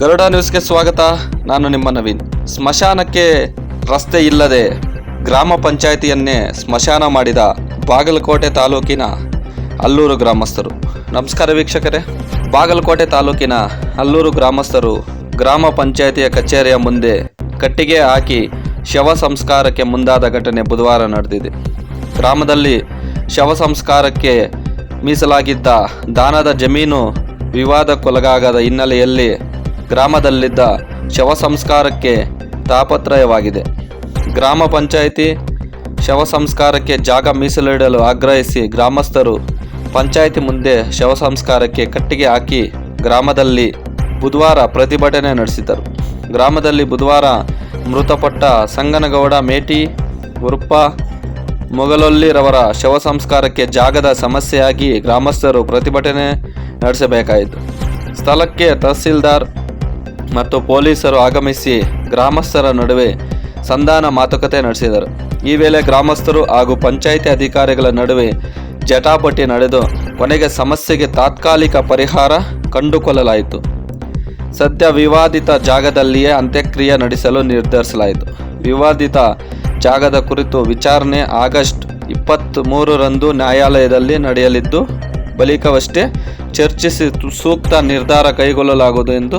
ಗರುಡ ನ್ಯೂಸ್ಗೆ ಸ್ವಾಗತ. ನಾನು ನಿಮ್ಮ ನವೀನ್. ಸ್ಮಶಾನಕ್ಕೆ ರಸ್ತೆ ಇಲ್ಲದೆ ಗ್ರಾಮ ಪಂಚಾಯಿತಿಯನ್ನೇ ಸ್ಮಶಾನ ಮಾಡಿದ ಬಾಗಲಕೋಟೆ ತಾಲೂಕಿನ ಅಲ್ಲೂರು ಗ್ರಾಮಸ್ಥರು. ನಮಸ್ಕಾರ ವೀಕ್ಷಕರೇ. ಬಾಗಲಕೋಟೆ ತಾಲೂಕಿನ ಅಲ್ಲೂರು ಗ್ರಾಮಸ್ಥರು ಗ್ರಾಮ ಪಂಚಾಯಿತಿಯ ಕಚೇರಿಯ ಮುಂದೆ ಕಟ್ಟಿಗೆ ಹಾಕಿ ಶವ ಸಂಸ್ಕಾರಕ್ಕೆ ಮುಂದಾದ ಘಟನೆ ಬುಧವಾರ ನಡೆದಿದೆ. ಗ್ರಾಮದಲ್ಲಿ ಶವ ಸಂಸ್ಕಾರಕ್ಕೆ ಮೀಸಲಾಗಿದ್ದ ದಾನದ ಜಮೀನು ವಿವಾದಕ್ಕೊಳಗಾಗದ ಹಿನ್ನೆಲೆಯಲ್ಲಿ ಗ್ರಾಮದಲ್ಲಿದ್ದ ಶವ ಸಂಸ್ಕಾರಕ್ಕೆ ತಾಪತ್ರಯವಾಗಿದೆ. ಗ್ರಾಮ ಪಂಚಾಯಿತಿ ಶವ ಸಂಸ್ಕಾರಕ್ಕೆ ಜಾಗ ಮೀಸಲಿಡಲು ಆಗ್ರಹಿಸಿ ಗ್ರಾಮಸ್ಥರು ಪಂಚಾಯಿತಿ ಮುಂದೆ ಶವ ಸಂಸ್ಕಾರಕ್ಕೆ ಕಟ್ಟಿಗೆ ಹಾಕಿ ಗ್ರಾಮದಲ್ಲಿ ಬುಧವಾರ ಪ್ರತಿಭಟನೆ ನಡೆಸಿದರು. ಗ್ರಾಮದಲ್ಲಿ ಬುಧವಾರ ಮೃತಪಟ್ಟ ಸಂಗನಗೌಡ ಮೇಟಿ, ಉರುಪ್ಪ, ಮೊಗಲೊಲ್ಲಿರವರ ಶವ ಸಂಸ್ಕಾರಕ್ಕೆ ಜಾಗದ ಸಮಸ್ಯೆಯಾಗಿ ಗ್ರಾಮಸ್ಥರು ಪ್ರತಿಭಟನೆ ನಡೆಸಬೇಕಾಯಿತು. ಸ್ಥಳಕ್ಕೆ ತಹಸೀಲ್ದಾರ್ ಮತ್ತು ಪೊಲೀಸರು ಆಗಮಿಸಿ ಗ್ರಾಮಸ್ಥರ ನಡುವೆ ಸಂಧಾನ ಮಾತುಕತೆ ನಡೆಸಿದರು. ಈ ವೇಳೆ ಗ್ರಾಮಸ್ಥರು ಹಾಗೂ ಪಂಚಾಯಿತಿ ಅಧಿಕಾರಿಗಳ ನಡುವೆ ಜಟಾಪಟಿ ನಡೆದು ಕೊನೆಗೆ ಸಮಸ್ಯೆಗೆ ತಾತ್ಕಾಲಿಕ ಪರಿಹಾರ ಕಂಡುಕೊಳ್ಳಲಾಯಿತು. ಸದ್ಯ ವಿವಾದಿತ ಜಾಗದಲ್ಲಿಯೇ ಅಂತ್ಯಕ್ರಿಯೆ ನಡೆಸಲು ನಿರ್ಧರಿಸಲಾಯಿತು. ವಿವಾದಿತ ಜಾಗದ ಕುರಿತು ವಿಚಾರಣೆ ಆಗಸ್ಟ್ ಇಪ್ಪತ್ತ್ ಮೂರರಂದು ನ್ಯಾಯಾಲಯದಲ್ಲಿ ನಡೆಯಲಿದ್ದು, ಬಳಿಕವಷ್ಟೇ ಚರ್ಚಿಸಿ ಸೂಕ್ತ ನಿರ್ಧಾರ ಕೈಗೊಳ್ಳಲಾಗುವುದು ಎಂದು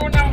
ಮಾಡ್ರಿ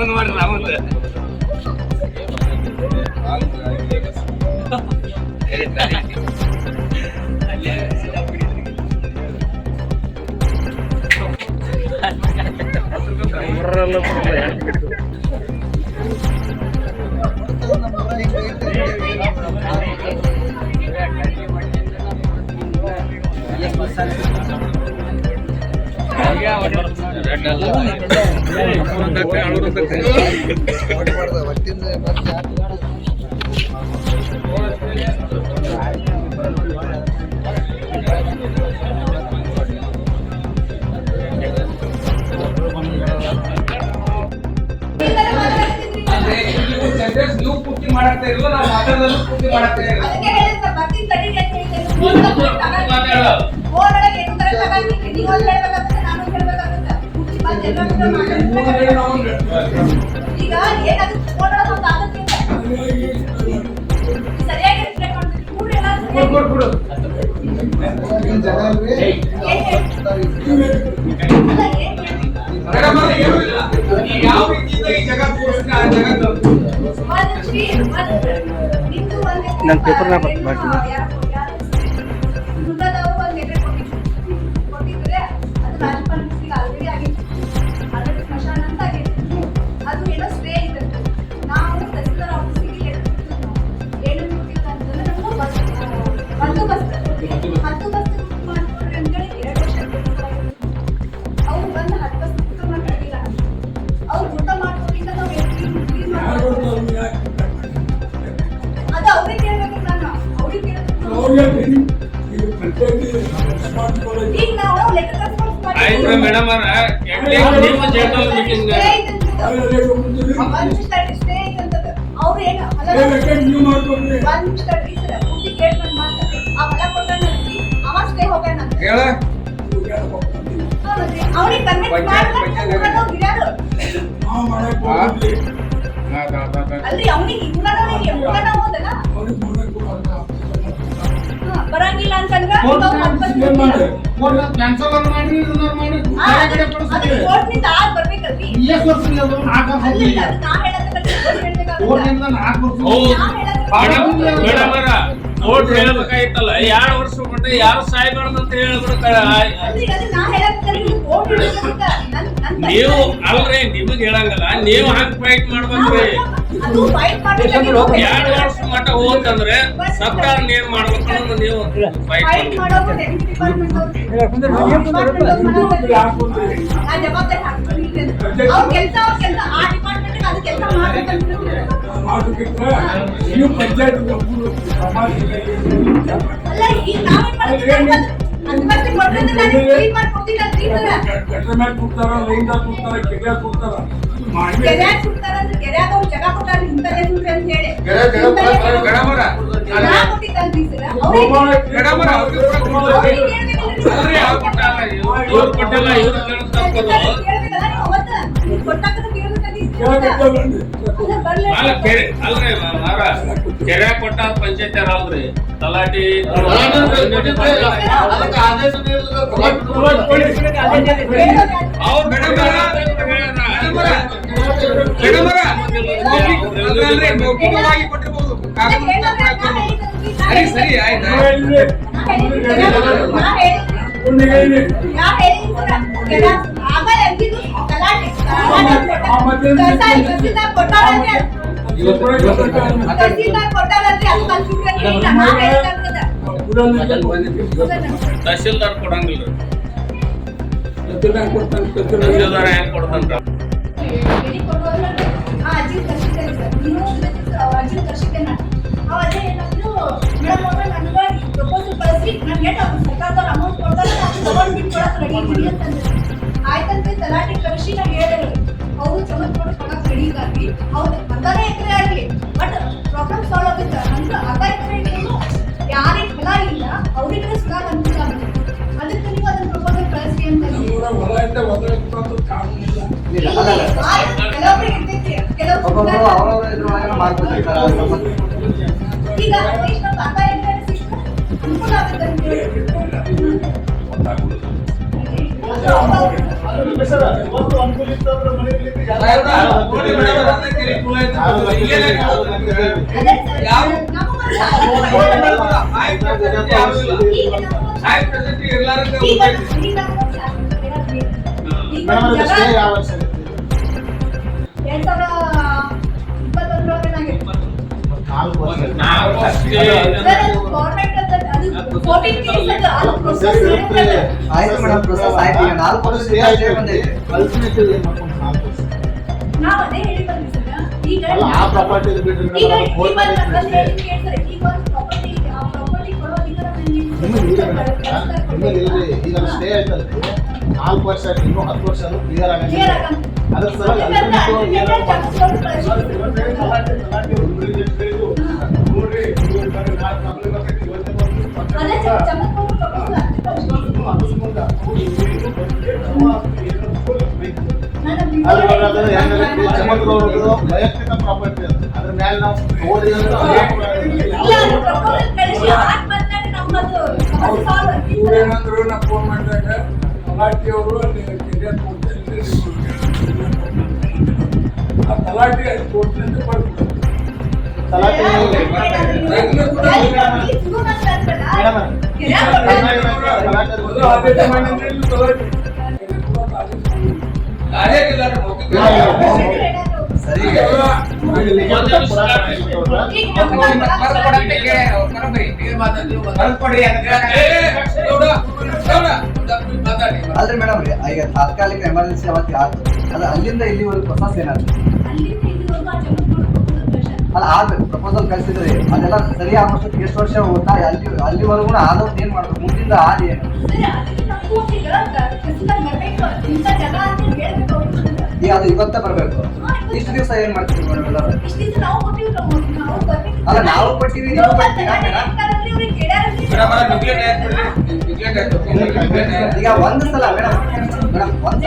ಒಂದ್ ಮಾಡ್ರಿ ರಾಮನ್ ನೀವು ಪೂರ್ತಿ ಮಾಡಾಕ್ತಾ ಇಲ್ವೋ ನಾವು ಮಾತಾಡೋದು ಪೂರ್ತಿ ಮಾಡಾಕ್ತಾ ಇಲ್ಲ ಅದಕ್ಕೆ ಹೇಳಿದ್ದು ಈಗ ಎಲ್ಲರೂ ಸರಿಯಾಗಿ. ಕೊಡು ಕೊಡು ಕೊಟ್ಟಾನಲ್ಲಿ ಅವ ಸ್ಟೇ ಹೋಗ್ಯಾನ ಹೇಳ. ಅವ್ರಿಗೆ ಕನ್ವಿನ್ಸ್ ಅಲ್ರಿ ಅವನಿಗೆ ಮುಖನವ ಹೋದಲ್ಲ ಬರಂಗಿಲ್ಲ ಅಂತಂದ್ರೆ. ಕ್ಯಾನ್ಸಲ್ ಮಾಡಿ ಮಾಡಿ. ಕಳಿಸ್ತೀವಿ. ಕೋರ್ಟ್ನಿಂದ ಆಗ್ ಬರ್ಬೇಕಲ್ರಿ. ಎಷ್ಟು ವರ್ಷ ಅದು. ನಾಲ್ಕು ವರ್ಷ ನಾ ಕೋರ್ಟ್. ನಾಲ್ಕು ಮೇಡಮ್ ಹೇಳ್ಬೇಕಾಗಿತ್ತಲ್ಲ ಎರಡು ವರ್ಷ ಯಾರು ಸಾಯ್ಬಾರ್ದು ಅಂತ ಹೇಳ್ಬಿಡ್ತ ನೀವು ಅಲ್ರಿ ನಿಮಗ್ ಹೇಳಂಗಲ್ಲ. ನೀವು ಹಂಗ್ ಫೈಟ್ ಮಾಡ್ಬೇಕ್ರಿ. ಅದು ಫೈಟ್ ಮಾಡ್ಬೇಕಾದ್ರೆ ಎರಡು ವರ್ಷ ಮಟ್ಟ ಹೋಗ್ತಂದ್ರೆ ಸರ್ಕಾರ ಏನ್ ಮಾಡ್ಬೇಕು ಅನ್ನೋದು ನೀವು ಫೈಟ್ ಫೈಟ್ ನೀವು ಪಂಚಾಯತ್ ಕೊಡ್ತೀನಿ ಅಂತ ಈ ತರ. ಗಟ್ರ ಮ್ಯಾಗ ಕೂತಾರ ಲೈನ್ದಾಗ ಮಾಡಿ ಕೆರ್ಯಾಗ್ ಕೊಡ್ತಾರೆ. ಕೊಟ್ಟಲ್ಲ ಇವ್ರು ಕೊಟ್ಟಿಲ್ಲ ಅಲ್ಲ, ಕೆರೆ ಅಲ್ರಿ ಮಾರ ಕೆರೆ ಕೊಟ್ಟ ಪಂಚಾಯತ್ ಹೌದ್ರಿ ತಲಾಟಿ ಕೊಟ್ಟಿರ್ಬೋದು ಸರಿ ಸರಿ ಆಯ್ತು ತಹಶೀಲ್ದಾರ್ ಕೊಡಂಗಿಲ್ಲ ಕೊಡ್ತಾನೆ. ತಹಶೀಲ್ದಾರ್ ಹೆಂಗ್ ಕೊಡ್ತಾನ್ರ ಪ್ರಪೋಸಲ್ ಕಳಿಸಿ ನಾನು ಅವ್ರು ಸರ್ಕಾರದವ್ರು ಅಮೌಂಟ್ ಕೊಡ್ತಾರೆ, ನಾನು ತಗೊಂಡ್ಬಿಟ್ಟು ready ಇದೀನಿ ಅಂತಂದ್ರು. ತಲಾಟಿ ನಾನು ಹೇಳಿದ್ರು. ಅವರು ಕೊಡಕ್ ರೆಡಿ ಇದ್ದಾರ್ರಿ ಅವ್ರು ಅರ್ಧನೇ ಎಕರೆ ಆಗ್ಲಿ. ಬಟ್ ಪ್ರಾಬ್ಲಮ್ ಸಾಲ್ವ್ ಆಗುತ್ತೆ. ಅಂದ್ರೆ ಅರ್ಧ ಎಕರೆ ಇದ್ರು ಯಾರಿಗೆ ಫಲ ಇಲ್ಲ ಅವರಿಗೆ ಸುಧಾ ಅನುಕೂಲ ಆಗುತ್ತೆ. ಅದಕ್ಕೆ ನೀವು ಅದನ್ನ ಪ್ರಪೋಸಲ್ ಕಳಿಸಿ ಅಂತ ಇರ್ತೈತಿ, ಈಗ ಅಟ್ಲೀಸ್ಟ್ ಅರ್ಧ ಎಕರೆ ಸಿಕ್ಕ ಅನುಕೂಲ ಆಗುತ್ತೆ ಅಂತ ಹೇಳಿ. ಯಾವ- ನಮಗೊಂದು ನೋಡಿ ಮೇಡಮರ, ಆಯ್ತು ಪ್ರೆಸಿಡೆಂಟ್ ಯಾರು ಇಲ್ಲ. ಈಗ ನಮಗೊಂದು- ಆಯ್ತು ಪ್ರೆಸಿಡೆಂಟ್ ಇರ್ಲಾರ್ದೆ ಈಗ ಹೋಗ್ಬೇಕು. ಈಗ ನಮಗೊಂದು ಶಾಸಕರು ಇರೋದು ಬೇರೆ. ಈಗ ಮೇಡಮ್ ಜಗ- ಸ್ಟೇ ಯಾವ ವರ್ಷ ಇರುತ್ತೆ? ಎರಡ್ ಸಾವಿರ ಇಪ್ಪತ್ತೊಂದರೊಳಗೆ ನನಗೆ ನಾಲ್ಕು ವರ್ಷ ನಾವು ಅಷ್ಟೇ ಸರ್, ಅದು government ಅದು- ಅದು 14 days ಅದು- ಅದು process ಆಯ್ತು ಮೇಡಮ್ ಪ್ರೊಸೆಸ್ ಆಯ್ತು ಈಗ ನಾಲ್ಕು ವರ್ಷ ವರ್ಷ. ನಾವ್ ಅದೇ ಹೇಳಿ ಬಂದ್ವಿ. ಈಗ ಆ ಪ್ರಾಪರ್ಟಿ ಬಿಟ್ರೆ ಈಗ ಕೇಳ್ತಾರೆ. ಈಗ ಒಂದು ಇದೆ. ಆ ಪ್ರಾಪರ್ಟಿ ಕೊಡೋ ಅಧಿಕಾರ ನೀವು ನಿಮಗೆ ಇಲ್ಲ ಮೇಡಮ್ ನಿಮಗೆ ಇಲ್ರಿ ಈಗ ಸ್ಟೇ ಆಯ್ತಲ್ಲ ನಾಲ್ಕು ವರ್ಷ ಸರ್ ಇನ್ನೂ ಹತ್ತು ವರ್ಷ ಅದು ಕ್ಲಿಯರ್ ಆಗಂಗಿಲ್ಲ. ಅದಕ್ಕೆ ultimate ವೈಯಕ್ತಿಕ ಪ್ರಾಪರ್ಟಿ ಅದು ಅದ್ರ ಮೇಲೆ ನಾವು ಅದು ಆಗುತ್ತೆ. ಇವ್ರೇನಂದ್ರು ನಾ ಫೋನ್ ಮಾಡಿದಾಗ ತಲಾಟಿ ಅವರು ಅಲ್ಲಿ ಕೆರಿಯರ್ ಕೊಡ್ತಾರೆ ತಲಾಟಿ ಅಲ್ಲಿ ಕೊಡ್ತಾರೆ ಅಂತ ಬರ್ತಾರೆ ಅಲ್ರಿ ಮೇಡಮ್ ಈಗ ತಾತ್ಕಾಲಿಕ ಎಮರ್ಜೆನ್ಸಿ ಅವತ್ತು ಆಯ್ತು ಅದ ಅಲ್ಲಿಂದ ಇಲ್ಲಿವರೆಗೂ ಪ್ರೊಸೆಸ್ ಏನಾದ್ರು? ಅಲ್ಲ ಆಗ್ಬೇಕು ಪ್ರಪೋಸಲ್ ಕಳಿಸಿದ್ರೆ. ಅದೆಲ್ಲ ಸರಿ ಆಗೋಷ್ಟು ಎಷ್ಟು ವರ್ಷ ಹೋಗ್ತಾ ಅಲ್ಲಿ ಅಲ್ಲಿವರೆಗೂ ಆದವ್ರು ಏನ್ ಮಾಡ್ಬೇಕು? ಮುಂದಿಂದ ಆದಿ ಏನು? ಈಗ ಅದು ಇವತ್ತೇ ಬರ್ಬೇಕು. ಇಷ್ಟು ದಿವಸ ಏನ್ ಮಾಡ್ತೀವಿ ಅಲ್ಲ ನಾವು ಕೊಟ್ಟಿವಿ ನೀವು ಈಗ ಒಂದು ಸಲ ಮೇಡಮ್ ಮೇಡಮ್ ಒಂದು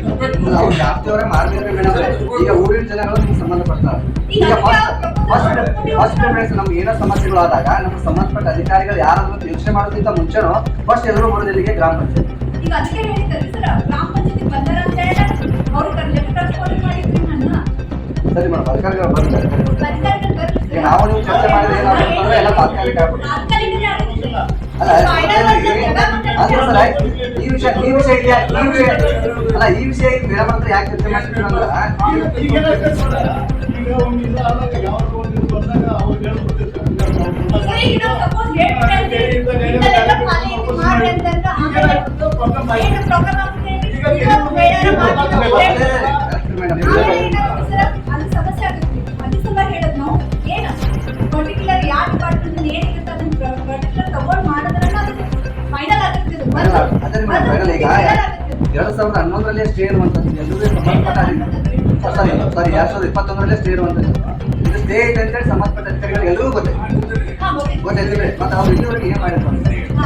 ಅವ್ರು ಅವ್ರು ಜಾಸ್ತಿಯವರೇ ಮಾಡ್ಬೇಕು ಮೇಡಮ್ ಈಗ ಊರಿನ ಜನಗಳು ನಿಮ್ಗೆ ಸಂಬಂಧಪಡ್ತಾರೆ ಈಗ ಫಸ್ಟ್ ಫಸ್ಟ್ ನಮ್ಗೆ ಏನೋ ಸಮಸ್ಯೆಗಳು ಆದಾಗ ನಮ್ಗೆ ಸಂಬಂಧಪಟ್ಟ ಅಧಿಕಾರಿಗಳು ಯಾರಾದ್ರೂ ಯೋಚನೆ ಮಾಡೋದಕ್ಕಿಂತ ಮುಂಚೆನೋ ಫಸ್ಟ್ ಎಲ್ಲರೂ ಬರೋದು ಇಲ್ಲಿಗೆ ಗ್ರಾಮ ಪಂಚಾಯತ್. ಈಗ ಅದಕ್ಕೆ ಸರ್ ಗ್ರಾಮ ಪಂಚಾಯತಿ ಬಂದಾರ ಅಂತ ಹೇಳಿ ಅವ್ರು ಲೆಟರ್ ಕಳ್ಸ್ಕೊಂಡು ಮಾಡಿದ್ರಿ ನನ್ನ ಸರಿ ಮೇಡಮ್ ಅಧಿಕಾರಿಗಳು ಬರ್ತಾರೆ ಈಗ ನಾವು ನೀವು ಚರ್ಚೆ ಮಾಡಿದ್ರೆ ಏನಾಗುತ್ತೆ ಎಲ್ಲ ತಾತ್ಕಾಲಿಕ ಆಗ್ಬಿಡುತ್ತೆ. ಅಲ್ಲ ಅದೇ- ಸರ್. ಈ ವಿಷಯ ಈ ವಿಷಯ? ಈ ವಿಷಯ ಅಲ್ಲ ಈ ವಿಷಯ ಮೇಡಮ್ ಹತ್ರ ಯಾಕೆ ಚರ್ಚೆ ಮಾಡ್ತಿದ್ರು ಅಂದ್ರೆ ಎರಡ್ ಸಾವಿರದ ಹನ್ನೊಂದರಲ್ಲೇ ಸ್ಟೇ ಇರುವಂತದ್ದು. ಎಲ್ಲರೂ ಸಂಬಂಧಪಟ್ಟ ಸಾರಿ ಸಾರಿ. ಎರಡ್ ಸಾವಿರದ ಇಪ್ಪತ್ತೊಂದರಲ್ಲೇ ಸ್ಟೇ ಇರುವಂತದ್ದು. ಇದು ಸ್ಟೇ ಇದೆ ಅಂತೇಳಿ ಸಂಬಂಧಪಟ್ಟ ಅಧಿಕಾರಿಗಳು ಎಲ್ಲರೂ ಗೊತ್ತೈತೆ ಹಾ, ಗೊತ್ತಾಯ್ತು. ಗೊತ್ತೈತಿದ್ರೆ ಮತ್ತೆ ಅವ್ರು ಇಲ್ಲಿವರೆಗೆ ಏನ್ ಮಾಡಿರ್ತಾರೆ ಹಾ,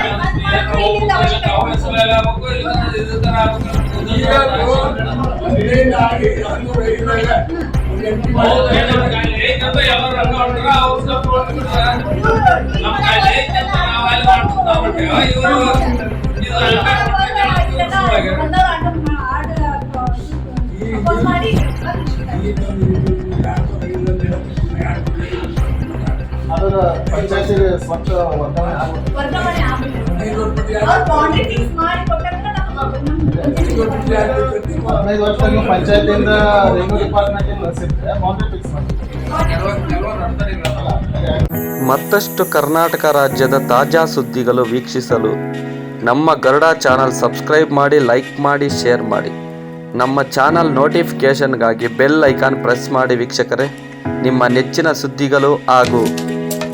ಅದರ ಪಂಚಾಯತಿಗೆ ಸ್ವಚ್ಛ ವರ್ಗಾವಣೆ ಹದಿನೈದು ವರ್ಷ ನೀವು ಪಂಚಾಯತಿಯಿಂದ ರೆವಿನ್ಯೂ ಡಿಪಾರ್ಟ್ಮೆಂಟ್ ಇಂದ ಸಿಗ್ತದೆ ಬೌಂಡ್ರಿ ಫಿಕ್ಸ್ ಮಾಡಿ. ಮತ್ತಷ್ಟು ಕರ್ನಾಟಕ ರಾಜ್ಯದ ತಾಜಾ ಸುದ್ದಿಗಳು ವೀಕ್ಷಿಸಲು ನಮ್ಮ ಗರುಡ ಚಾನಲ್ ಸಬ್ಸ್ಕ್ರೈಬ್ ಮಾಡಿ ಲೈಕ್ ಮಾಡಿ ಶೇರ್ ಮಾಡಿ. ನಮ್ಮ ಚಾನಲ್ ನೋಟಿಫಿಕೇಷನ್ಗಾಗಿ ಬೆಲ್ ಐಕಾನ್ ಪ್ರೆಸ್ ಮಾಡಿ ವೀಕ್ಷಕರೇ. ನಿಮ್ಮ ನೆಚ್ಚಿನ ಸುದ್ದಿಗಳು ಹಾಗೂ